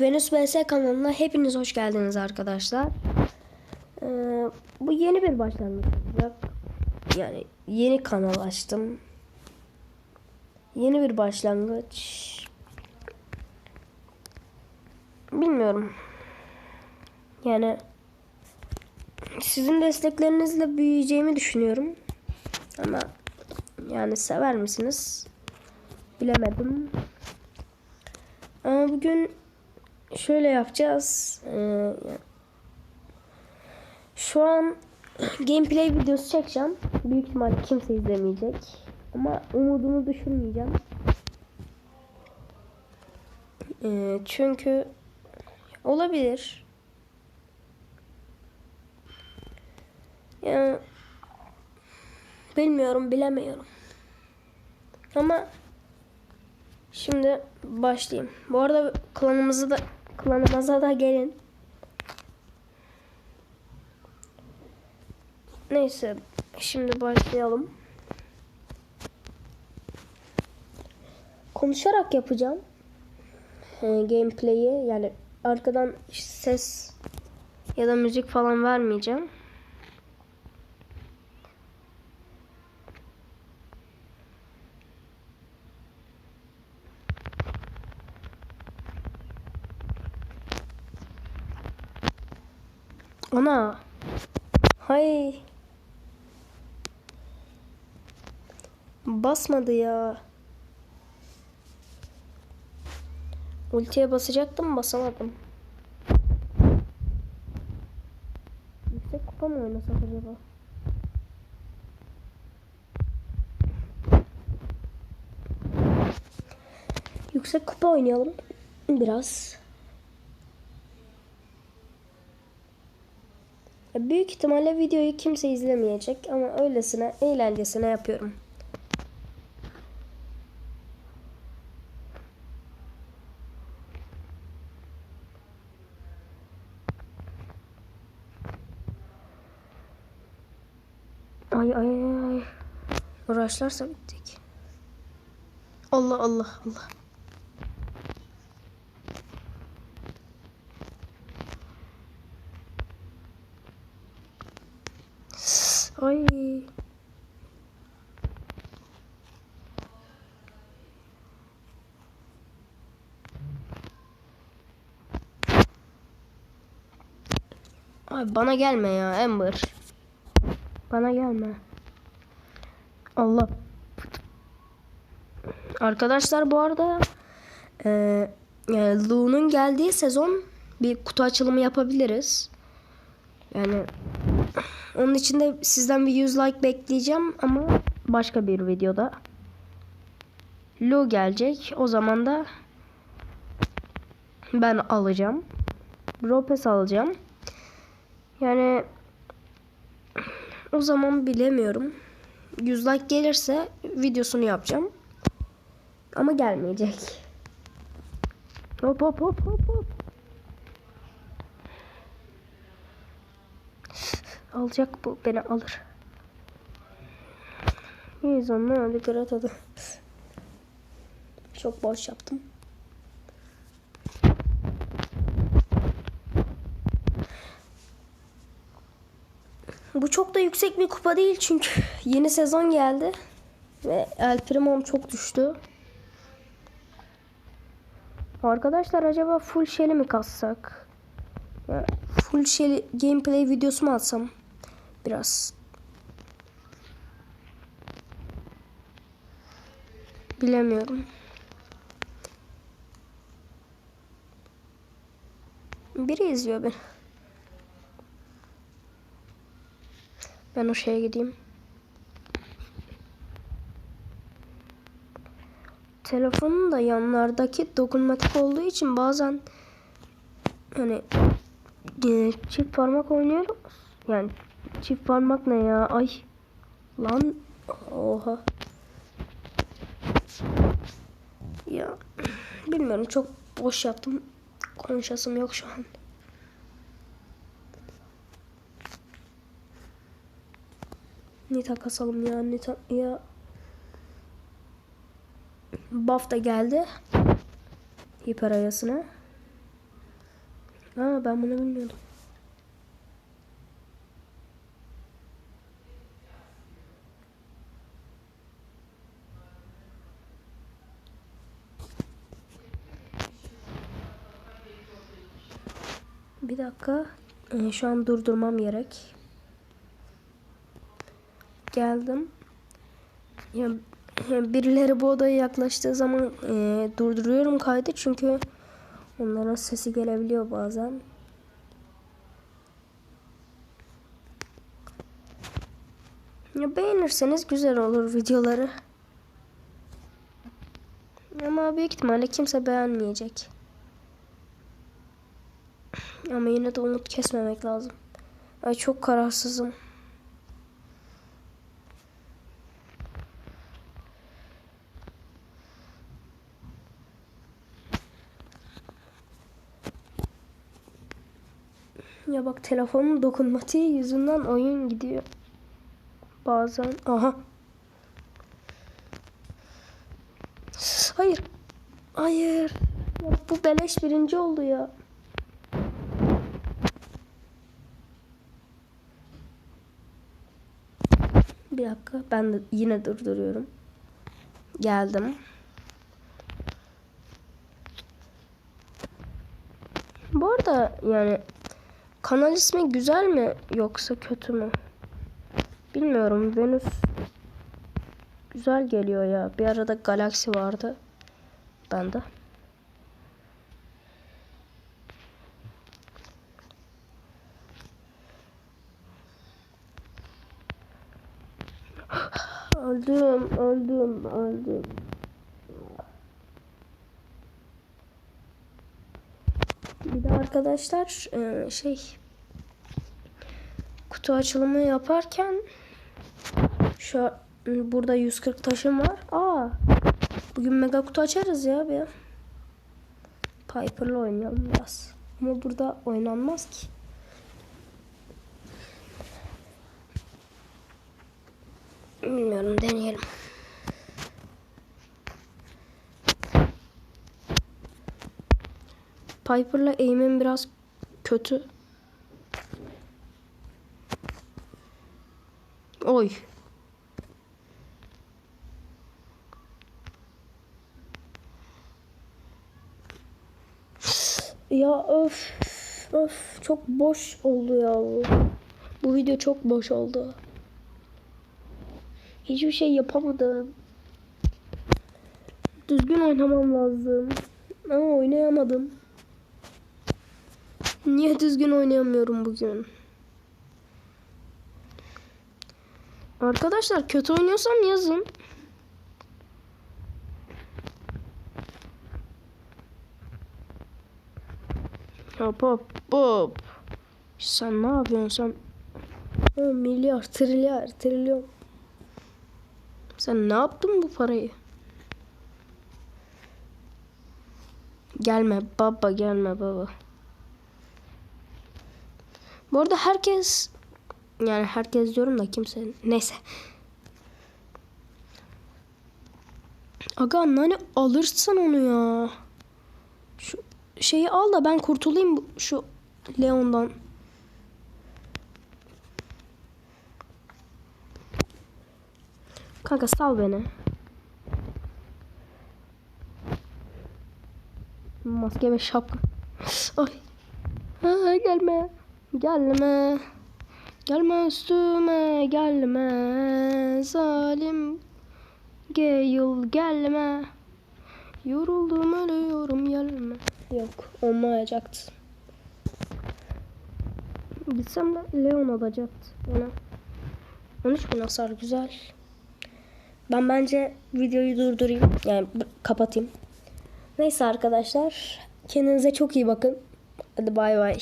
Venüs VS kanalına hepiniz hoş geldiniz arkadaşlar. Ee, bu yeni bir başlangıç olacak. Yani yeni kanal açtım. Yeni bir başlangıç. Bilmiyorum. Yani sizin desteklerinizle büyüyeceğimi düşünüyorum. Ama yani sever misiniz? Bilemedim. Ama bugün şöyle yapacağız. Ee, şu an gameplay videosu çekeceğim. Büyük ihtimal kimse izlemeyecek. Ama umudumu düşürmeyeceğim. Ee, çünkü olabilir. Yani bilmiyorum, bilemiyorum. Ama Şimdi başlayayım. Bu arada klanımızı da klanımıza da gelin. Neyse şimdi başlayalım. Konuşarak yapacağım. Ee, gameplay'i yani arkadan ses ya da müzik falan vermeyeceğim. Ana. Hay. Basmadı ya. Ultiye basacaktım basamadım. Yüksek kupa mı oynasak acaba? Yüksek kupa oynayalım. Biraz. Büyük ihtimalle videoyu kimse izlemeyecek ama öylesine eğlencesine yapıyorum. Ay ay ay. Uğraşlarsa bittik. Allah Allah Allah. Ay. Ay bana gelme ya Amber. Bana gelme. Allah. Arkadaşlar bu arada e, yani Lu'nun geldiği sezon bir kutu açılımı yapabiliriz. Yani onun için de sizden bir 100 like bekleyeceğim ama başka bir videoda. Lu gelecek. O zaman da ben alacağım. Ropes alacağım. Yani o zaman bilemiyorum. 100 like gelirse videosunu yapacağım. Ama gelmeyecek. Hop hop hop hop hop. Alacak bu beni alır. İyiyiz onunla hadi Grata'da. Çok boş yaptım. Bu çok da yüksek bir kupa değil çünkü yeni sezon geldi. Ve El Primo'm çok düştü. Arkadaşlar acaba full shell'i mi kassak? Full shell gameplay videosu mu atsam? Biraz. Bilemiyorum. Biri izliyor beni. Ben o şeye gideyim. Telefonun da yanlardaki dokunmatik olduğu için bazen hani çift parmak oynuyoruz. Yani çift parmak ne ya? Ay. Lan oha. Ya bilmiyorum çok boş yaptım. Konuşasım yok şu an. Nita kasalım ya Nita ya. Buff da geldi. Hiper ayasına. Ha ben bunu bilmiyordum. Bir dakika. Ee, şu an durdurmam gerek. Geldim. Ya, birileri bu odaya yaklaştığı zaman e, durduruyorum kaydı çünkü onların sesi gelebiliyor bazen. Ya beğenirseniz güzel olur videoları. Ama büyük ihtimalle kimse beğenmeyecek. Ama yine de umut kesmemek lazım. Ay çok kararsızım. Ya bak telefonun dokunmatiği yüzünden oyun gidiyor. Bazen. Aha. Hayır. Hayır. Ya bu beleş birinci oldu ya. Bir dakika. Ben de yine durduruyorum. Geldim. Bu arada yani kanal ismi güzel mi yoksa kötü mü? Bilmiyorum. Venüs güzel geliyor ya. Bir arada Galaxy vardı. Bende. öldüm, öldüm, öldüm. Bir de arkadaşlar e, şey kutu açılımı yaparken şu burada 140 taşım var. Aa. Bugün mega kutu açarız ya bir. Piper'la oynayalım biraz. Ama burada oynanmaz ki. Bilmiyorum deneyelim. Piper'la aim'im biraz kötü. Oy. Ya öf öf çok boş oldu ya bu. Bu video çok boş oldu. Hiçbir şey yapamadım. Düzgün oynamam lazım. Ama oynayamadım. Niye düzgün oynayamıyorum bugün? Arkadaşlar kötü oynuyorsam yazın. Hop hop hop. Sen ne yapıyorsun sen? O milyar, trilyar, trilyon. Sen ne yaptın bu parayı? Gelme baba gelme baba. Bu arada herkes yani herkes diyorum da kimse neyse. Aga hani alırsın onu ya. Şu şeyi al da ben kurtulayım şu Leon'dan. Kanka sal beni. Maske ve şapka. Ay. Ha, gelme. Gelme. Gelme üstüme gelme. Zalim. Gale gelme. Yoruldum ölüyorum gelme. Yok olmayacaktı. Gitsem de Leon alacaktı bana. 13 bin hasar güzel. Ben bence videoyu durdurayım. Yani kapatayım. Neyse arkadaşlar. Kendinize çok iyi bakın. Hadi bay bay.